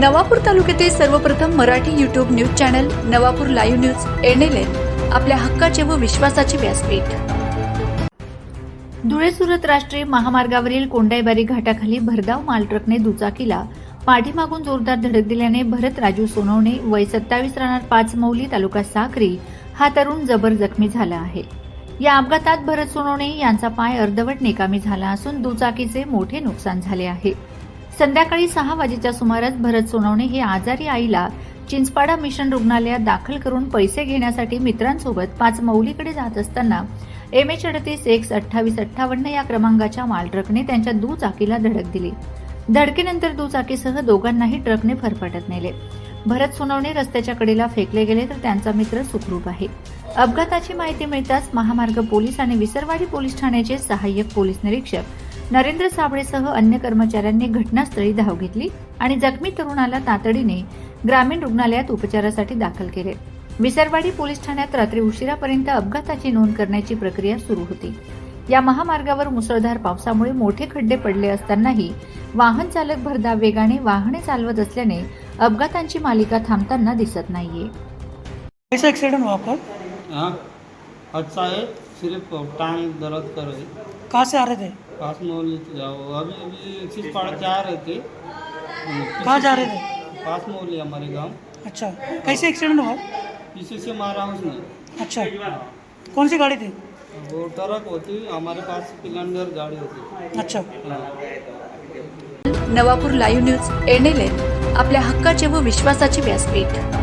नवापूर तालुक्यातील सर्वप्रथम Marathi YouTube news channel Navapur live news NLN आपल्या हक्काचे व विश्वासाचे व्यासपीठ. धुळे सुरत राष्ट्रीय महामार्गावरील कोंडाईबारी घाटाखाली भरधाव माल ट्रकने दुचाकीला पाठीमागून जोरदार धडक दिल्याने भरत राजू सोनवणे वय सत्तावीस राहणार पाच मौली तालुका साक्री हा तरुण जबर जखमी झाला आहे. या अपघातात भरत सोनवणे यांचा पाय अर्धवट निकामी झाला असून दुचाकीचे मोठे नुकसान झाले आहे. संध्याकाळी सहा वाजेच्या सुमारास भरत सोनवणे हे आजारी आईला चिंचपाडा मिशन रुग्णालयात दाखल करून पैसे घेण्यासाठी मित्रांसोबत पाच मौलीकडे जात असताना एम एच अडतीस एक्स अठ्ठावीस अठ्ठावन्न या क्रमांकाच्या मालट्रकने त्यांच्या दुचाकीला धडक दिली. धडकेनंतर दुचाकीसह दोघांनाही ट्रकने फरफटत नेले. भरत सोनवणे रस्त्याच्या कडेला फेकले गेले तर त्यांचा मित्र सुखरूप आहे. अपघाताची माहिती मिळताच महामार्ग पोलीस आणि विसरवाडी पोलीस ठाण्याचे सहाय्यक पोलीस निरीक्षक नरेंद्र साबळेसह अन्य कर्मचाऱ्यांनी घटनास्थळी धाव घेतली आणि जखमी तरुणाला तातडीने ग्रामीण रुग्णालयात उपचारासाठी दाखल केले. विसरवाडी पोलीस ठाण्यात रात्री उशिरापर्यंत अपघाताची नोंद करण्याची प्रक्रिया सुरू होती. या महामार्गावर मुसळधार पावसामुळे मोठे खड्डे पडले असतानाही वाहन चालक भरधाव वेगाने वाहने चालवत असल्याने अपघातांची मालिका थांबताना दिसत नाहीये. कैसा एक्सीडेंट हुआ आपका हाँ अच्छा है सिर्फ टांग दर्द कर. रही कहाँ से आ रहे थे? पास जाओ अभी अभी सिर्फ पड़ के आ रहे थे। कहाँ जा रहे थे? पास हमारे गांव। अच्छा कैसे एक्सीडेंट हुआ? पीछे से मारा उसने। अच्छा कौन सी गाड़ी थी? वो ट्रक होती हमारे पास पिलंडर गाड़ी होती। अच्छा। नवापूर लाईव्ह न्यूज एनएलएन आपल्या हक्काचे व विश्वासाचे व्यासपीठ.